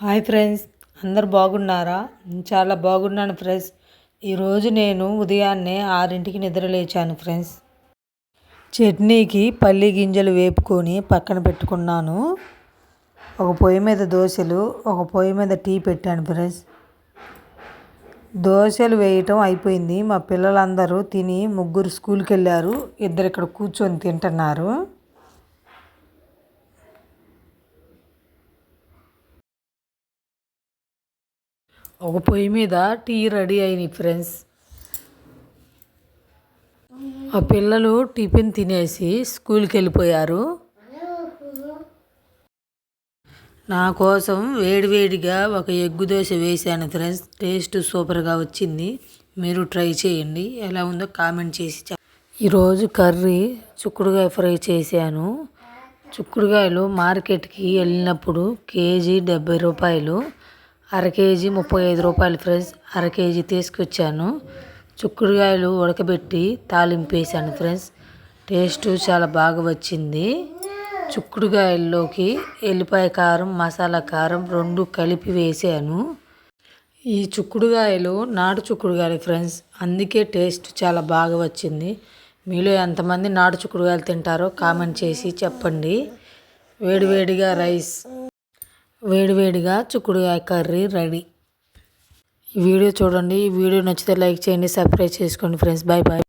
Hi friends అందరు బాగున్నారా? చాలా బాగున్నాను ఫ్రెండ్స్. ఈరోజు నేను ఉదయాన్నే ఆరింటికి నిద్ర లేచాను ఫ్రెండ్స్. చట్నీకి పల్లి గింజలు వేపుకొని పక్కన పెట్టుకున్నాను. ఒక పొయ్యి మీద దోశలు ఒక పొయ్యి మీద టీ పెట్టాను ఫ్రెండ్స్. దోశలు వేయటం అయిపోయింది. మా పిల్లలందరూ తిని ముగ్గురు స్కూల్కి వెళ్ళారు ఇద్దరు ఇక్కడ కూర్చొని తింటున్నారు. ఒక పొయ్యి మీద టీ రెడీ అయినాయి ఫ్రెండ్స్. ఆ పిల్లలు టిఫిన్ తినేసి స్కూల్కి వెళ్ళిపోయారు. నా కోసం వేడివేడిగా ఒక ఎగ్గు దోశ వేసాను ఫ్రెండ్స్. టేస్ట్ సూపర్గా వచ్చింది. మీరు ట్రై చేయండి. ఎలా ఉందో కామెంట్ చేసి ఈరోజు కర్రీ చుక్కుడుగాయ ఫ్రై చేశాను. చుక్కుడుగాయలు మార్కెట్కి వెళ్ళినప్పుడు కేజీ డెబ్బై రూపాయలు. అర కేజీ ముప్పై ఐదు రూపాయలు ఫ్రెండ్స్ అర కేజీ తీసుకొచ్చాను. చిక్కుడుకాయలు ఉడకబెట్టి తాలింపు వేసాను ఫ్రెండ్స్. టేస్ట్ చాలా బాగా వచ్చింది. చిక్కుడుకాయల్లోకి ఎల్లిపాయ కారం మసాలా కారం రెండు కలిపి వేసాను. ఈ చుక్కుడుకాయలు నాటు చుక్కుడుకాయలు ఫ్రెండ్స్ అందుకే టేస్ట్ చాలా బాగా వచ్చింది. మీలో ఎంతమంది నాటు చుక్కుడుకాయలు తింటారో కామెంట్ చేసి చెప్పండి. వేడివేడిగా రైస్ వేడివేడిగా చుక్కుడుకాయ కర్రీ రెడీ. ఈ వీడియో చూడండి. ఈ వీడియో నచ్చితే లైక్ చేయండి సబ్స్క్రైబ్ చేసుకోండి ఫ్రెండ్స్. Bye bye